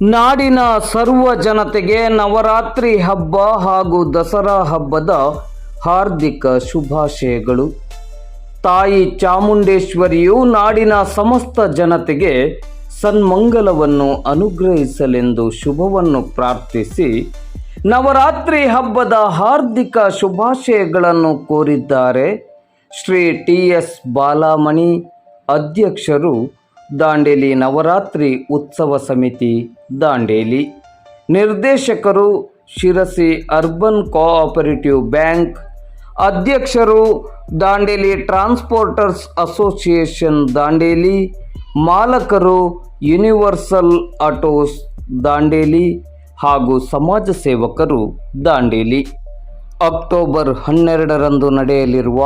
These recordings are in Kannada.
ನಾಡಿನ ಸರ್ವ ಜನತೆಗೆ ನವರಾತ್ರಿ ಹಬ್ಬ ಹಾಗೂ ದಸರಾ ಹಬ್ಬದ ಹಾರ್ದಿಕ ಶುಭಾಶಯಗಳು. ತಾಯಿ ಚಾಮುಂಡೇಶ್ವರಿಯು ನಾಡಿನ ಸಮಸ್ತ ಜನತೆಗೆ ಸನ್ಮಂಗಲವನ್ನು ಅನುಗ್ರಹಿಸಲೆಂದು ಶುಭವನ್ನು ಪ್ರಾರ್ಥಿಸಿ, ನವರಾತ್ರಿ ಹಬ್ಬದ ಹಾರ್ದಿಕ ಶುಭಾಶಯಗಳನ್ನು ಕೋರಿದ್ದಾರೆ ಶ್ರೀ ಟಿ ಎಸ್ ಬಾಲಾಮಣಿ ಅಧ್ಯಕ್ಷರು ದಾಂಡೇಲಿ ನವರಾತ್ರಿ ಉತ್ಸವ ಸಮಿತಿ, ದಾಂಡೇಲಿ. ನಿರ್ದೇಶಕರು ಶಿರಸಿ ಅರ್ಬನ್ ಕೋಆಪರೇಟಿವ್ ಬ್ಯಾಂಕ್, ಅಧ್ಯಕ್ಷರು ದಾಂಡೇಲಿ ಟ್ರಾನ್ಸ್ಪೋರ್ಟರ್ಸ್ ಅಸೋಸಿಯೇಷನ್ ದಾಂಡೇಲಿ, ಮಾಲಕರು ಯೂನಿವರ್ಸಲ್ ಆಟೋಸ್ ದಾಂಡೇಲಿ ಹಾಗೂ ಸಮಾಜ ಸೇವಕರು ದಾಂಡೇಲಿ. ಅಕ್ಟೋಬರ್ ಹನ್ನೆರಡರಂದು ನಡೆಯಲಿರುವ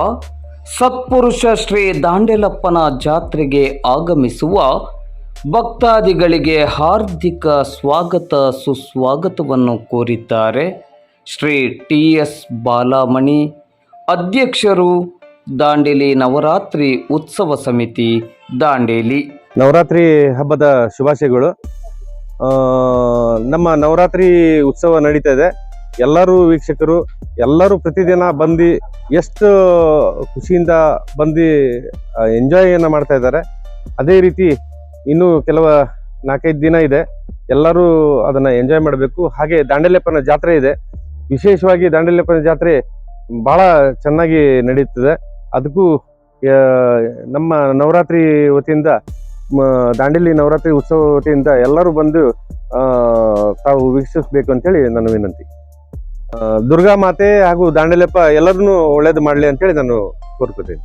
ಸತ್ಪುರುಷ ಶ್ರೀ ದಾಂಡೆಲಪ್ಪನ ಜಾತ್ರೆಗೆ ಆಗಮಿಸುವ ಭಕ್ತಾದಿಗಳಿಗೆ ಹಾರ್ದಿಕ ಸ್ವಾಗತ ಸುಸ್ವಾಗತವನ್ನು ಕೋರಿದ್ದಾರೆ ಶ್ರೀ ಟಿ ಎಸ್ ಬಾಲಾಮಣಿ, ಅಧ್ಯಕ್ಷರು ದಾಂಡೇಲಿ ನವರಾತ್ರಿ ಉತ್ಸವ ಸಮಿತಿ, ದಾಂಡೇಲಿ. ನವರಾತ್ರಿ ಹಬ್ಬದ ಶುಭಾಶಯಗಳು. ನಮ್ಮ ನವರಾತ್ರಿ ಉತ್ಸವ ನಡೀತಾ ಇದೆ. ಎಲ್ಲರೂ ವೀಕ್ಷಕರು, ಎಲ್ಲರೂ ಪ್ರತಿದಿನ ಬಂದು ಎಷ್ಟು ಖುಷಿಯಿಂದ ಬಂದು ಎಂಜಾಯನ್ನು ಮಾಡ್ತಾ ಇದ್ದಾರೆ. ಅದೇ ರೀತಿ ಇನ್ನೂ ಕೆಲವು ನಾಲ್ಕೈದು ದಿನ ಇದೆ. ಎಲ್ಲರೂ ಅದನ್ನ ಎಂಜಾಯ್ ಮಾಡಬೇಕು. ಹಾಗೆ ದಾಂಡೇಲಿಯಪ್ಪನ ಜಾತ್ರೆ ಇದೆ. ವಿಶೇಷವಾಗಿ ದಾಂಡೇಲಿಯಪ್ಪನ ಜಾತ್ರೆ ಬಹಳ ಚೆನ್ನಾಗಿ ನಡೆಯುತ್ತದೆ ಅದಕ್ಕೂ ನಮ್ಮ ನವರಾತ್ರಿ ವತಿಯಿಂದ ದಾಂಡೇಲಿ ನವರಾತ್ರಿ ಉತ್ಸವ ವತಿಯಿಂದ ಎಲ್ಲರೂ ಬಂದು ತಾವು ವೀಕ್ಷಿಸಬೇಕು ಅಂತೇಳಿ ನನ್ನ ವಿನಂತಿ. ದುರ್ಗಾ ಮಾತೆ ಹಾಗೂ ದಾಂಡಲೆಪ್ಪ ಎಲ್ಲರನ್ನೂ ಒಳ್ಳೇದು ಮಾಡಲಿ ಅಂತೇಳಿ ನಾನು ಕೋರ್ಕೊತೀನಿ.